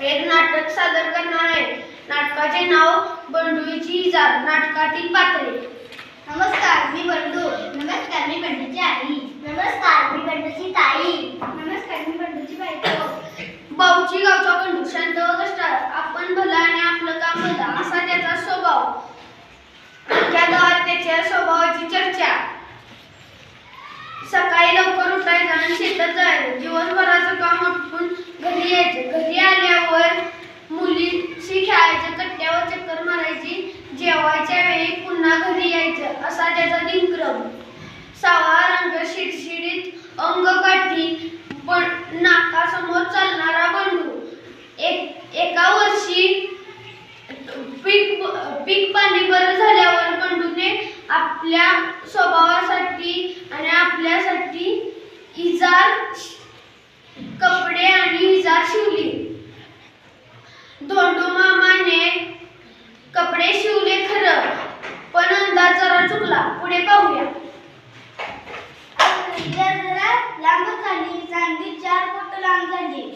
एक नाटक सादर करणार आहे. नाटकाचे नाव बंडूची इजार नाटकातील पात्रे. नमस्कार मी बंडू. नमस्कार मी बंडूची आई. नमस्कार मी बंडूची ताई. नमस्कार मी बंडूची बायको. बाऊची गावचा बंडू शांत व कष्टाळ आपण भला आणि आपलं काम भला असा त्याचा स्वभाव. त्या गावात त्याच्या स्वभावाची चर्चा. सकाळी लवकर उठायचं आणि शेतात जायचं. दिवसभराचं काम उठून घरी यायचं. घरी आल्यावर आपल्या स्वभावासाठी आणि आपल्यासाठी इजार कपडे आणि इजार शिवली. धोंडू मामाने कपडे शिवले खरं पण अंदाज जरा चुकला. पुढे पाहूया. जरा लांब झाली चांदी चार फुट लांब झाली.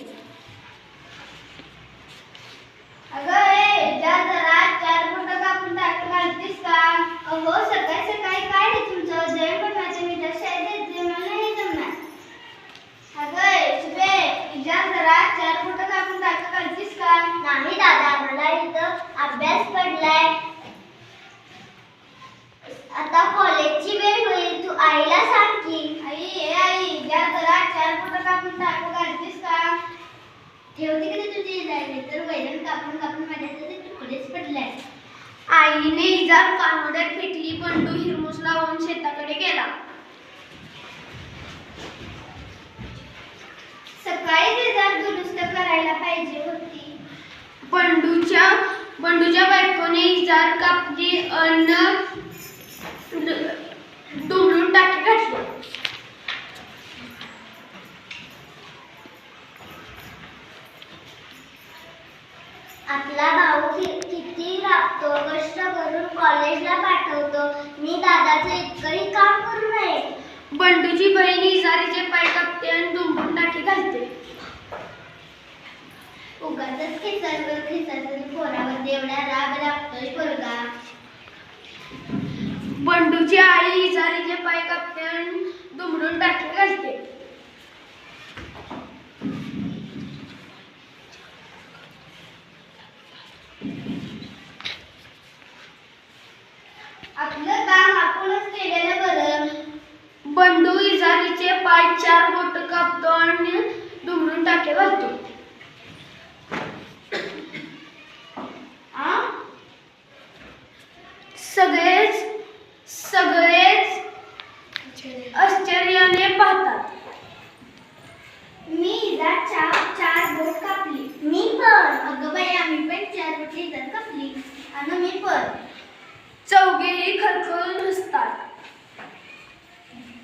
ठेवते की ते तुझी जायला तर वैरण कापून कापून माझ्या ते तुकडेच पडलाय. आईने इजार कानोड्यात फेकली बंडू हिरमुस लावून शेताकडे गेला. सकाळी ते जर दुरुस्त करायला पाहिजे होती. बंडूच्या बंडूच्या बायकोने इजार कापली अन्न आपला भाऊ किती राबतो कष्ट करून कॉलेजला पाठवतो. मी दादाचं इतकंही काम करू नये. बंडूची बहीण इजारीचे पाय कापते आणि डुंबून टाकी घालते. उगाचच खिचर खिचर पोरावर एवढा राग लागतोय पोरगा. बंडूची आई इजारीचे पाय कापते आणि दुमडून टाकी घालते आपलं काम आपणच केलेलं बरं बंडू इजारीचे पाय चार बोट कापतो आणि टाके घालतो? सगळेच सगळेच आश्चर्याने पाहतात मी इजा चार चार बोट कापली मी पण अगं बाई आम्ही पण चार वर चौघेही खरखरून हसतात.